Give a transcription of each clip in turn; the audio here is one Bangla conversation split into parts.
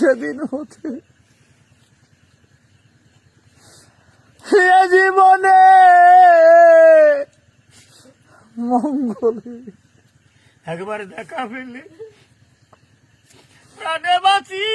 সেদিন হতে। জীবনে মঙ্গলে। একবার দেখা পেলে প্রাণে বাঁচি।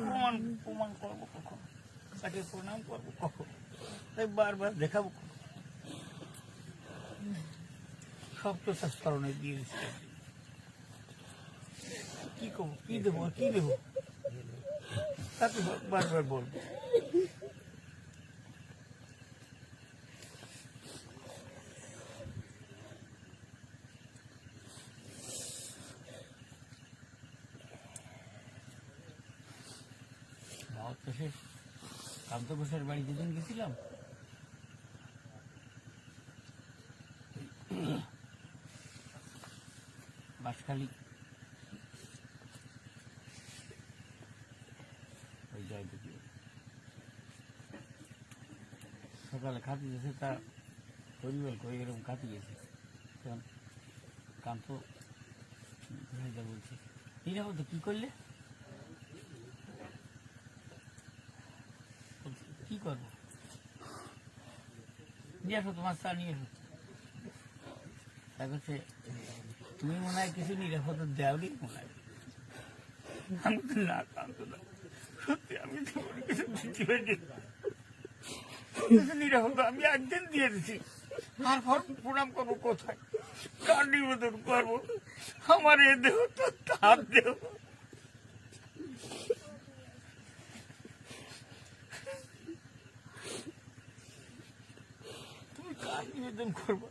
প্রমাণ প্রমাণ করব কখন তাকে প্রণাম করব কখন তাই বারবার দেখাবো কখন? সব তো তার স্মরণে দিয়ে দিচ্ছে কি করব কি দেবো আর কি দেবো তাকে বারবার বলব দাওয়াত তো শেষ কান্ত ঘোষের বাড়ি যেদিন গেছিলাম বাসখালী ওই জয়দেবী সকালে খাতি গেছে তা পরিবার করে এরকম খাতি গেছে কান্ত বলছে। এইরকম তো কি করলে বলছি, কি করব নিয়ে তোমার নিয়ে এসো তুমি মনে হয় কিছু নিরাপত্তা মনে আমি কিছু আমি দিয়ে প্রণাম করব কোথায়? কার নিবেদন করব? আমার এ দেহ তো তার দেহ তুমি কার নিবেদন করব